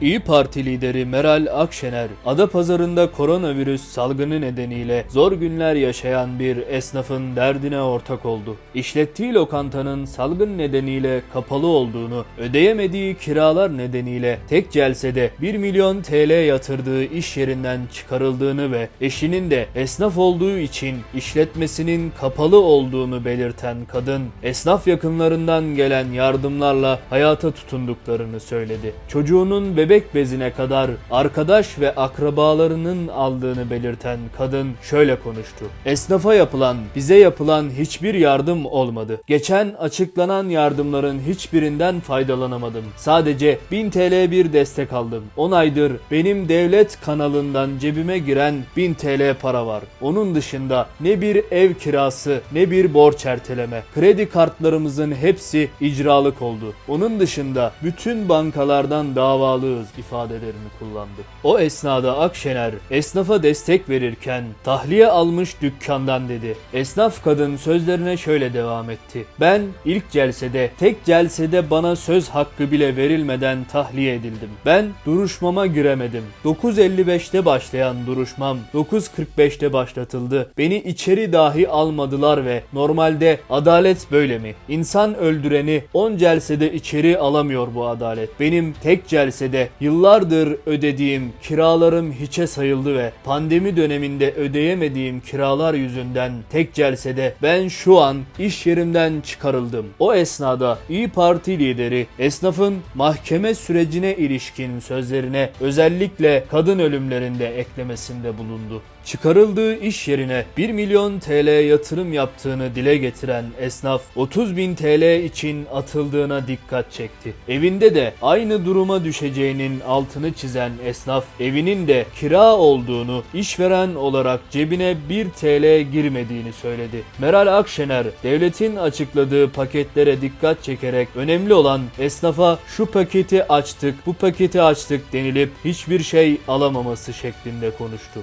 İyi Parti lideri Meral Akşener, Adapazarı'nda koronavirüs salgını nedeniyle zor günler yaşayan bir esnafın derdine ortak oldu. İşlettiği lokantanın salgın nedeniyle kapalı olduğunu, ödeyemediği kiralar nedeniyle tek celsede 1 milyon TL yatırdığı iş yerinden çıkarıldığını ve eşinin de esnaf olduğu için işletmesinin kapalı olduğunu belirten kadın, esnaf yakınlarından gelen yardımlarla hayata tutunduklarını söyledi. Çocuğunun bebek bezine kadar arkadaş ve akrabalarının aldığını belirten kadın şöyle konuştu. Esnafa yapılan, bize yapılan hiçbir yardım olmadı. Geçen açıklanan yardımların hiçbirinden faydalanamadım. Sadece 1000 TL bir destek aldım. 10 aydır benim devlet kanalından cebime giren 1000 TL para var. Onun dışında ne bir ev kirası ne bir borç erteleme. Kredi kartlarımızın hepsi icralık oldu. Onun dışında bütün bankalardan davalıyız ifadelerini kullandı. O esnada Akşener esnafa destek verirken tahliye almış dükkandan dedi. Esnaf kadın sözlerine şöyle devam etti. Ben ilk celsede tek celsede bana söz hakkı bile verilmeden tahliye edildim. Ben duruşmama giremedim. 9.55'te başlayan duruşmam 9.45'te başlatıldı. Beni içeri dahi almadılar ve normalde adalet böyle mi? İnsan öldüreni 10 celsede içeri alamıyor bu adalet. Benim tek celsede yıllardır ödediğim kiralarım hiçe sayıldı ve pandemi döneminde ödeyemediğim kiralar yüzünden tek celsede ben şu an iş yerimden çıkarıldım. O esnada İyi Parti lideri esnafın mahkeme sürecine ilişkin sözlerine özellikle kadın ölümlerinde eklemesinde bulundu. Çıkarıldığı iş yerine 1 milyon TL yatırım yaptığını dile getiren esnaf 30 bin TL için atıldığına dikkat çekti. Evinde de aynı duruma düşeceğinin altını çizen esnaf evinin de kira olduğunu işveren olarak cebine 1 TL girmediğini söyledi. Meral Akşener devletin açıkladığı paketlere dikkat çekerek önemli olan esnafa şu paketi açtık bu paketi açtık denilip hiçbir şey alamaması şeklinde konuştu.